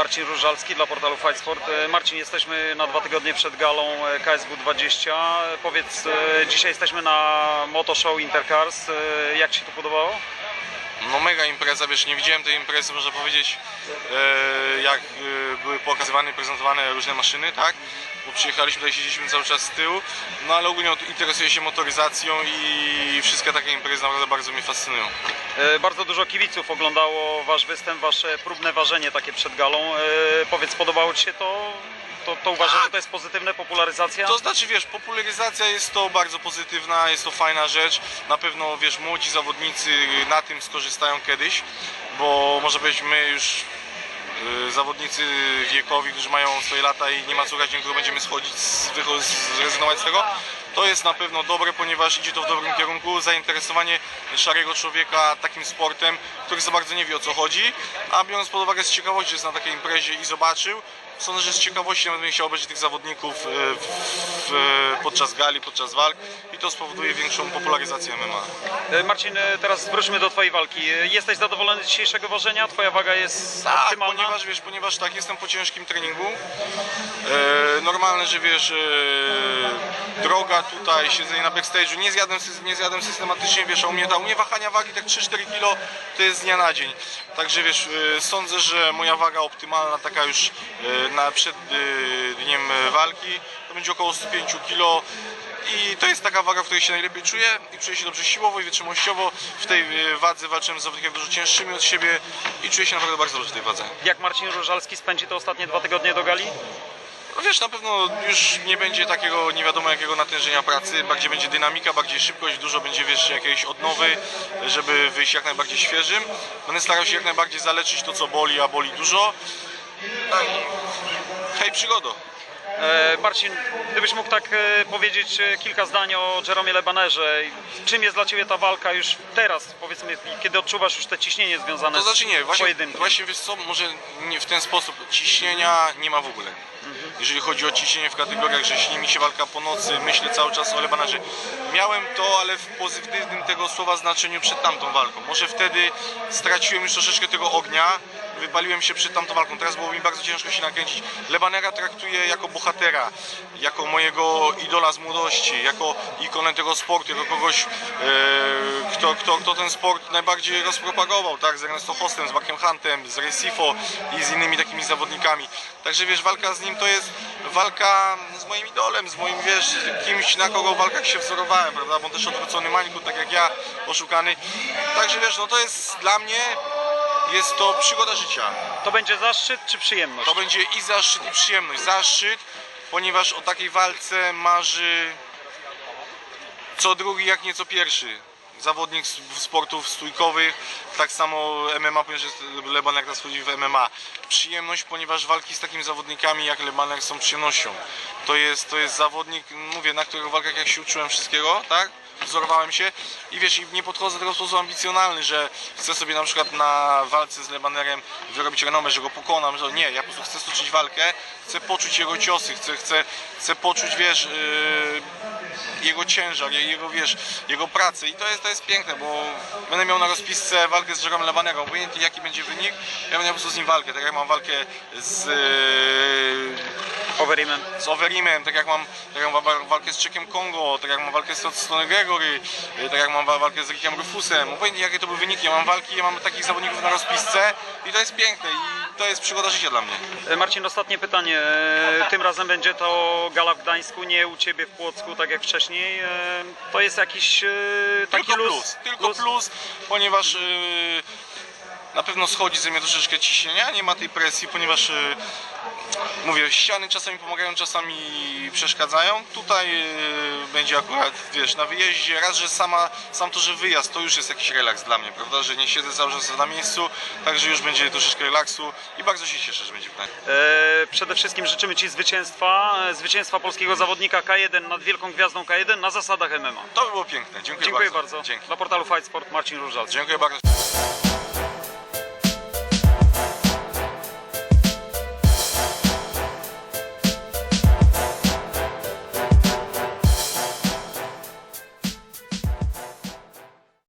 Marcin Różalski dla portalu Fight Sport. E, Marcin, jesteśmy na dwa tygodnie przed galą e, KSW 20. E, Powiedz, e, dzisiaj jesteśmy na Moto Show Intercars. Jak Ci to podobało? No mega impreza, wiesz, nie widziałem tej imprezy, można powiedzieć, e, jak e, były pokazywane i prezentowane różne maszyny, tak? Bo przyjechaliśmy tutaj, siedzieliśmy cały czas z tyłu, no ale ogólnie interesuję się motoryzacją i wszystkie takie imprezy naprawdę bardzo mnie fascynują. E, Bardzo dużo kibiców oglądało Wasz występ, Wasze próbne ważenie takie przed galą. Powiedz, podobało Ci się to? To, to uważasz, że to jest pozytywna popularyzacja? To znaczy, wiesz, popularyzacja jest to bardzo pozytywna, jest to fajna rzecz. Na pewno, wiesz, młodzi zawodnicy na tym skorzystają kiedyś, bo może być my już y, zawodnicy wiekowi, którzy mają swoje lata i nie ma co grać, niedługo będziemy schodzić, zrezygnować z tego. To jest na pewno dobre, ponieważ idzie to w dobrym kierunku. Zainteresowanie szarego człowieka takim sportem, który za bardzo nie wie o co chodzi, a biorąc pod uwagę z ciekawości, że jest na takiej imprezie i zobaczył, Sądzę, że z ciekawości nawet będzie chciał obejrzeć tych zawodników e, w, w, podczas gali, podczas walk i to spowoduje większą popularyzację MMA. E, Marcin, e, teraz wróćmy do Twojej walki. Jesteś zadowolony z dzisiejszego ważenia? Twoja waga jest Tak, optymalna? ponieważ wiesz, ponieważ tak, jestem po ciężkim treningu. E, normalne, że wiesz, e, droga tutaj, siedzenie na backstage'u, nie zjadłem, nie zjadłem systematycznie, wiesz, a u mnie, ta, u mnie wahania wagi tak 3-4 kg to jest z dnia na dzień. Także wiesz, e, sądzę, że moja waga optymalna, taka już e, na, przed e, dniem e, walki, to będzie około 105 kg. I to jest taka waga, w której się najlepiej czuję i czuję się dobrze siłowo i wytrzymałościowo. W tej e, wadze walczyłem z zawodnikami dużo cięższymi od siebie i czuję się naprawdę bardzo dobrze w tej wadze. Jak Marcin Różalski spędzi te ostatnie dwa tygodnie do gali? No wiesz, na pewno już nie będzie takiego nie wiadomo jakiego natężenia pracy, bardziej będzie dynamika, bardziej szybkość, dużo będzie wiesz jakiejś odnowy, żeby wyjść jak najbardziej świeżym. Będę starał się jak najbardziej zaleczyć to co boli, a boli dużo. No i hej przygodo. E, Marcin, gdybyś mógł tak e, powiedzieć e, kilka zdań o Jeromie Lebanerze. Czym jest dla Ciebie ta walka już teraz, powiedzmy, kiedy odczuwasz już te ciśnienie związane To znaczy nie, z właśnie, pojedynkiem? właśnie wiesz co, może nie w ten sposób ciśnienia nie ma w ogóle. Jeżeli chodzi o ciśnienie w kategoriach, że śni mi się walka po nocy, myślę cały czas o Lebanarze. Miałem to, ale w pozytywnym tego słowa znaczeniu przed tamtą walką. Może wtedy straciłem już troszeczkę tego ognia, wypaliłem się przed tamtą walką. Teraz było mi bardzo ciężko się nakręcić. Lebanera traktuję jako bohatera, jako mojego idola z młodości, jako ikonę tego sportu, jako kogoś, e, kto, kto, kto ten sport najbardziej rozpropagował, tak? Z Ernesto Hostem, z Bakiem Huntem, z Recifo i z innymi takimi zawodnikami. Także wiesz, walka z nim to jest walka z moim idolem, z moim, wiesz, kimś, na kogo w walkach się wzorowałem, prawda? Bo on też odwrócony mańku, tak jak ja, oszukany. Także wiesz, no to jest dla mnie, jest to przygoda życia. To będzie zaszczyt czy przyjemność? To będzie i zaszczyt, i przyjemność. Zaszczyt, ponieważ o takiej walce marzy co drugi, jak nie co pierwszy. Zawodnik sportów stójkowych, tak samo MMA, ponieważ jest Lebanek wchodzi w MMA. Przyjemność, ponieważ walki z takimi zawodnikami jak Lebanek są przyjemnością. To jest, to jest zawodnik, mówię, na których walkach jak się uczyłem wszystkiego, tak? Wzorowałem się i wiesz, i nie podchodzę do tego w sposób ambicjonalny, że chcę sobie na przykład na walce z Lebanerem wyrobić renomę, że go pokonam, że nie, ja po prostu chcę stoczyć walkę, chcę poczuć jego ciosy, chcę, chcę, chcę poczuć, wiesz, yy, jego ciężar, je- jego, wiesz, jego pracę i to jest, to jest piękne, bo będę miał na rozpisce walkę z Jerome Lebanerem, obojętnie jaki będzie wynik, ja będę po prostu z nim walkę, tak jak mam walkę z, Overeemem. z Overeemem, tak jak mam, tak jak mam wa- walkę z Czekiem Kongo, tak jak mam walkę z Stone Gregory, yy, tak jak mam wa- walkę z Rickiem Rufusem, obojętnie jakie to były wyniki, ja mam walki, ja mam takich zawodników na rozpisce i to jest piękne. I to jest przygoda życia dla mnie. E, Marcin, ostatnie pytanie. E, Tym razem będzie to gala w Gdańsku, nie u Ciebie w Płocku, tak jak wcześniej. E, To jest jakiś taki Tylko luz? plus, tylko plus, ponieważ na pewno schodzi ze mnie troszeczkę ciśnienia, nie ma tej presji, ponieważ yy, mówię, ściany czasami pomagają, czasami przeszkadzają. Tutaj yy, będzie akurat, wiesz, na wyjeździe, raz, że sama, sam to, że wyjazd, to już jest jakiś relaks dla mnie, prawda, że nie siedzę cały czas na miejscu, także już będzie troszeczkę relaksu i bardzo się cieszę, że będzie w Gdańsku. E, Przede wszystkim życzymy Ci zwycięstwa, e, zwycięstwa polskiego zawodnika K1 nad wielką gwiazdą K1 na zasadach MMA. To by było pięknie, dziękuję, Dziękuję bardzo. bardzo. Dzięki. Dla portalu Fight Sport Marcin Różalski. Dziękuję bardzo.